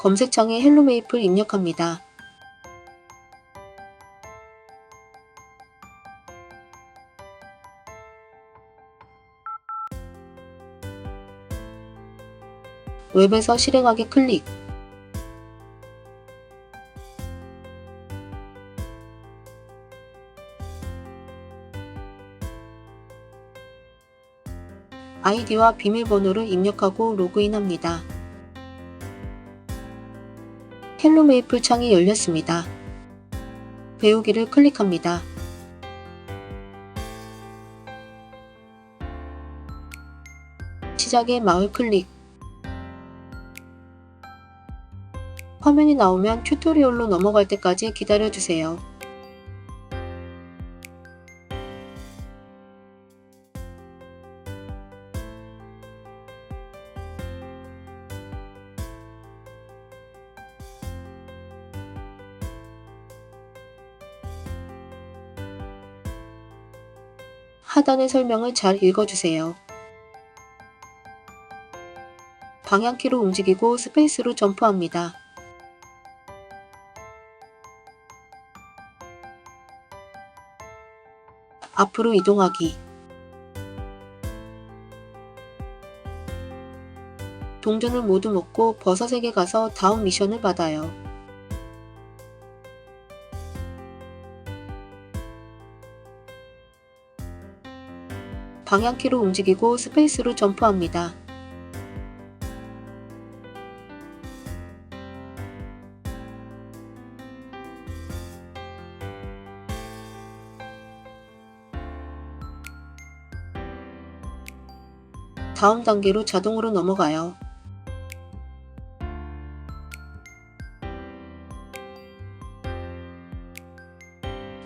검색창에 헬로메이플 입력합니다. 웹에서 실행하기 클릭. 아이디와 비밀번호를 입력하고 로그인합니다. 헬로 메이플 창이 열렸습니다. 배우기를 클릭합니다. 시작의 마을 클릭 화면이 나오면 튜토리얼로 넘어갈 때까지 기다려주세요. 하단의 설명을 잘 읽어주세요. 방향키로 움직이고 스페이스로 점프합니다. 앞으로 이동하기. 동전을 모두 먹고 버섯에게 가서 다음 미션을 받아요. 방향키로 움직이고 스페이스로 점프합니다. 다음 단계로 자동으로 넘어가요.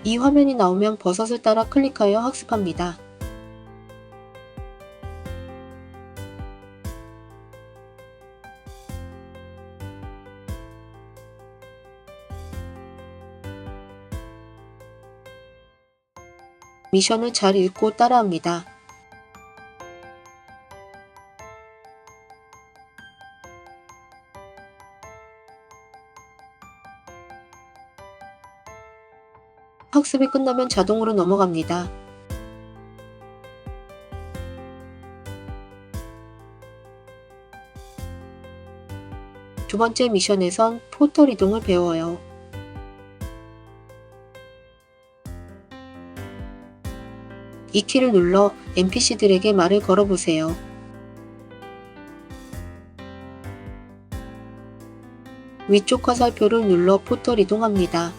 이 화면이 나오면 버섯을 따라 클릭하여 학습합니다. 미션을 잘 읽고 따라합니다. 학습이 끝나면 자동으로 넘어갑니다. 두 번째 미션에선 포털 이동을 배워요. 이 키를 눌러 NPC들에게 말을 걸어보세요. 위쪽 화살표를 눌러 포털 이동합니다.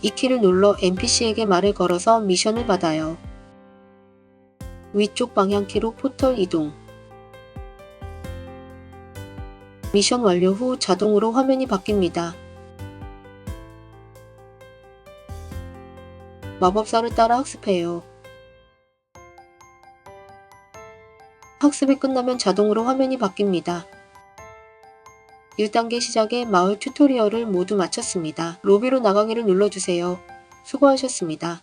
이 키를 눌러 NPC에게 말을 걸어서 미션을 받아요. 위쪽 방향키로 포털 이동. 미션 완료 후 자동으로 화면이 바뀝니다. 마법사를 따라 학습해요. 학습이 끝나면 자동으로 화면이 바뀝니다. 1단계 시작의 마을 튜토리얼을 모두 마쳤습니다. 로비로 나가기를 눌러주세요. 수고하셨습니다.